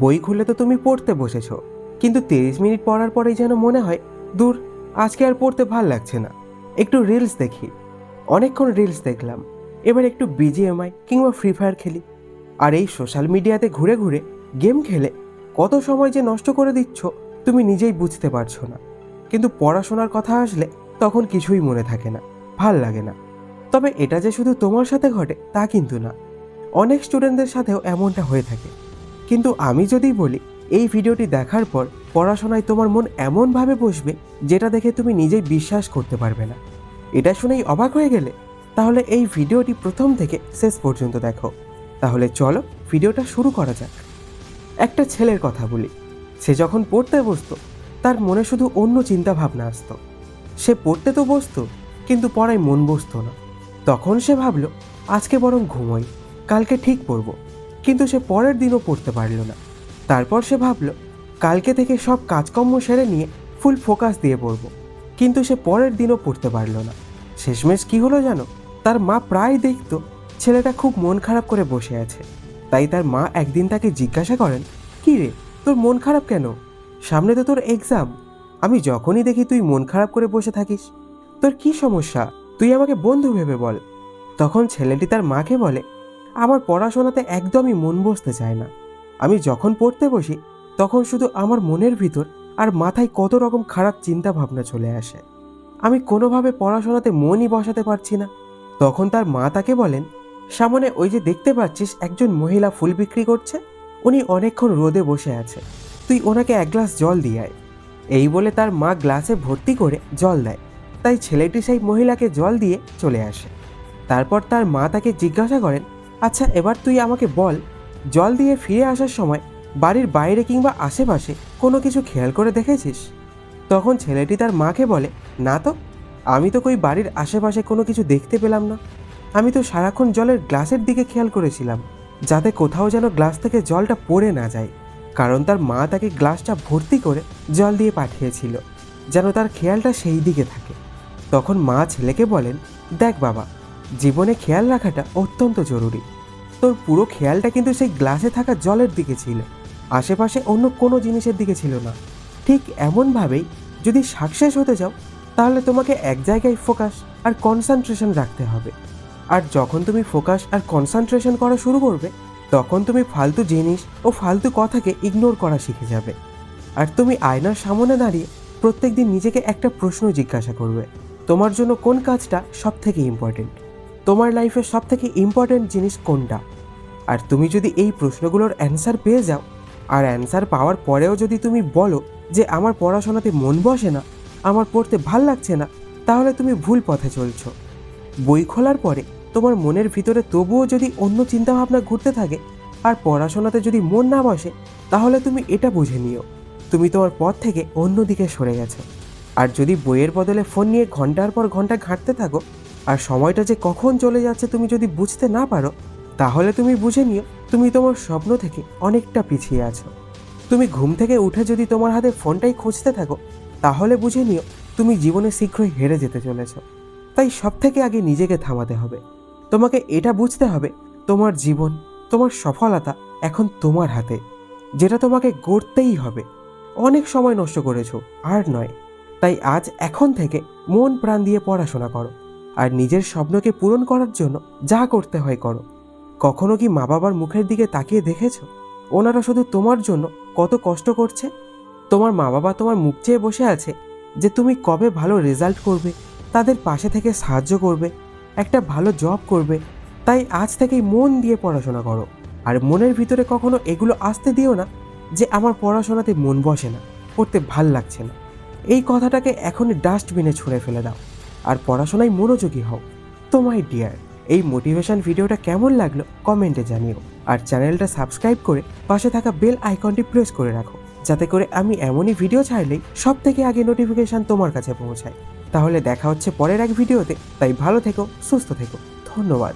বই খুলে তো তুমি পড়তে বসেছো। কিন্তু তিরিশ মিনিট পড়ার পরেই যেন মনে হয়, দূর, আজকে আর পড়তে ভালো লাগছে না। একটু রিলস দেখি। অনেকক্ষণ রিলস দেখলাম। এবার একটু বিজিএমআই কিংবা ফ্রি ফায়ার খেলি। আর এই সোশ্যাল মিডিয়াতে ঘুরে ঘুরে গেম খেলে কত সময় যে নষ্ট করে দিচ্ছ, তুমি নিজেই বুঝতে পারছ না। কিন্তু পড়াশোনার কথা আসলে তখন কিছুই মনে থাকে না, ভালো লাগে না। তবে এটা যে শুধু তোমার সাথে ঘটে, তা কিন্তু না। অনেক স্টুডেন্টদের সাথেও এমনটা হয়ে থাকে। কিন্তু আমি যদি বলি, এই ভিডিওটি দেখার পর পড়াশোনায় তোমার মন এমনভাবে বসবে যেটা দেখে তুমি নিজেই বিশ্বাস করতে পারবে না। এটা শুনেই অবাক হয়ে গেলে? তাহলে এই ভিডিওটি প্রথম থেকে শেষ পর্যন্ত দেখো। তাহলে চলো ভিডিওটা শুরু করা যাক। একটা ছেলের কথা বলি। সে যখন পড়তে বসতো, তার মনে শুধু অন্য চিন্তা ভাবনা আসতো। সে পড়তে তো বসতো, কিন্তু পড়ায় মন বসতো না। তখন সে ভাবলো, আজকে বরং ঘুমোই, কালকে ঠিক পড়ব। কিন্তু সে পরের দিনও পড়তে পারল না। তারপর সে ভাবলো, কালকে থেকে সব কাজকর্ম সেরে নিয়ে ফুল ফোকাস দিয়ে পড়ব। কিন্তু সে পরের দিনও পড়তে পারল না। শেষমেশ কি হলো জানো? তার মা প্রায় দেখতো, ছেলেটা খুব মন খারাপ করে বসে আছে। তাই তার মা একদিন তাকে জিজ্ঞাসা করেন, কি রে, তোর মন খারাপ কেন? সামনে তো তোর এক্সাম আমি যখনই দেখি তুই মন খারাপ করে বসে থাকিস, তোর কি সমস্যা? তুই আমাকে বন্ধু ভেবে বল। তখন ছেলেটি তার মাকে বলে আমার পড়াশোনাতে একদমই মন বসতে চায় না। আমি যখন পড়তে বসি, তখন শুধু আমার মনের ভিতর আর মাথায় কত রকম খারাপ চিন্তা ভাবনা চলে আসে। আমি কোনোভাবে পড়াশোনাতে মনই বসাতে পারছি না। তখন তার মা তাকে বলেন, সামনে ওই যে দেখতে পাচ্ছিস একজন মহিলা ফুল বিক্রি করছে? উনি অনেকক্ষণ রোদে বসে আছে। তুই ওনাকে এক গ্লাস জল দিয়ে আয়। এই বলে তার মা গ্লাসে ভর্তি করে জল দেয়। তাই ছেলেটি সেই মহিলাকে জল দিয়ে চলে আসে। তারপর তার মা তাকে জিজ্ঞাসা করেন আচ্ছা এবার তুই আমাকে বল, জল দিয়ে ফিরে আসার সময় বাড়ির বাইরে কিংবা আশেপাশে কোনো কিছু খেয়াল করে দেখেছিস? তখন ছেলেটি তার মাকে বলে, না তো, আমি তো কই বাড়ির আশেপাশে কোনো কিছু দেখতে পেলাম না। আমি তো সারাক্ষণ জলের গ্লাসের দিকে খেয়াল করেছিলাম, যাতে কোথাও যেন গ্লাস থেকে জলটা পড়ে না যায়। কারণ তার মা তাকে গ্লাসটা ভর্তি করে জল দিয়ে পাঠিয়েছিল, যেন তার খেয়ালটা সেই দিকে থাকে। তখন মা ছেলেকে বলেন, দেখ বাবা, জীবনে খেয়াল রাখাটা অত্যন্ত জরুরি। তোর পুরো খেয়ালটা কিন্তু সেই গ্লাসে থাকা জলের দিকে ছিল। আশেপাশে অন্য কোনো জিনিসের দিকে ছিল না। ঠিক এমনভাবেই যদি সাকসেস হতে চাও, তাহলে তোমাকে এক জায়গায় ফোকাস আর কনসেন্ট্রেশন রাখতে হবে। আর যখন তুমি ফোকাস আর কনসেন্ট্রেশন করা শুরু করবে, তখন তুমি ফালতু জিনিস ও ফালতু কথাকে ইগনোর করা শিখে যাবে। আর তুমি আয়নার সামনে দাঁড়িয়ে প্রত্যেকদিন নিজেকে একটা প্রশ্ন জিজ্ঞাসা করবে, তোমার জন্য কোন কাজটা সব থেকে ইম্পর্টেন্ট তোমার লাইফের সব থেকে ইম্পর্টেন্ট জিনিস কোনটা? আর তুমি যদি এই প্রশ্নগুলোর অ্যান্সার পেয়ে যাও, আর অ্যান্সার পাওয়ার পরেও যদি তুমি বলো যে আমার পড়াশোনাতে মন বসে না, আমার পড়তে ভালো লাগছে না, তাহলে তুমি ভুল পথে চলছ। বই খোলার পরে তোমার মনের ভিতরে তবুও যদি অন্য চিন্তাভাবনা ঘুরতে থাকে, আর পড়াশোনাতে যদি মন না বসে, তাহলে তুমি এটা বুঝে নিও, তুমি তোমার পথ থেকে অন্য দিকে সরে গেছো। আর যদি বইয়ের বদলে ফোন নিয়ে ঘণ্টার পর ঘণ্টা ঘাঁটতে থাকো, আর সময়টা যে কখন চলে যাচ্ছে তুমি যদি বুঝতে না পারো তাহলে তুমি বুঝে নিও, তুমি তোমার স্বপ্ন থেকে অনেকটা পিছিয়ে আছো। তুমি ঘুম থেকে উঠে যদি তোমার হাতে ফোনটাই খুঁজতে থাকো, তাহলে বুঝে নিও তুমি জীবনে শীঘ্রই হেরে যেতে চলেছ। তাই সব থেকে আগে নিজেকে থামাতে হবে। তোমাকে এটা বুঝতে হবে, তোমার জীবন, তোমার সফলতা এখন তোমার হাতে, যেটা তোমাকে গড়তেই হবে। অনেক সময় নষ্ট করেছ, আর নয়। তাই আজ এখন থেকে মন প্রাণ দিয়ে পড়াশোনা করো, আর নিজের স্বপ্নকে পূরণ করার জন্য যা করতে হয় করো। কখনো কি মা বাবার মুখের দিকে তাকিয়ে দেখেছ? ওনারা শুধু তোমার জন্য কত কষ্ট করছে। তোমার মা বাবা তোমার মুখ চেয়ে বসে আছে যে তুমি কবে ভালো রেজাল্ট করবে, তাদের পাশে থেকে সাহায্য করবে, একটা ভালো জব করবে। তাই আজ থেকেই মন দিয়ে পড়াশোনা করো। আর মনের ভিতরে কখনো এগুলো আসতে দিও না যে আমার পড়াশোনাতে মন বসে না, পড়তে ভালো লাগছে না। এই কথাটাকে এখনই ডাস্টবিনে ছুঁড়ে ফেলে দাও। আর পড়াশোনায় মনোযোগী হও। তোমায় ডিয়ার এই মোটিভেশন ভিডিওটা কেমন লাগল কমেন্টে জানিও। আর চ্যানেলটা সাবস্ক্রাইব করে পাশে থাকা বেল আইকনটি প্রেস করে রাখো, যাতে করে আমি এমনই ভিডিও ছাড়লেই সব থেকে আগে নোটিফিকেশান তোমার কাছে পৌঁছায়। তাহলে দেখা হচ্ছে পরের এক ভিডিওতে তাই ভালো থেকো, সুস্থ থেকো। ধন্যবাদ।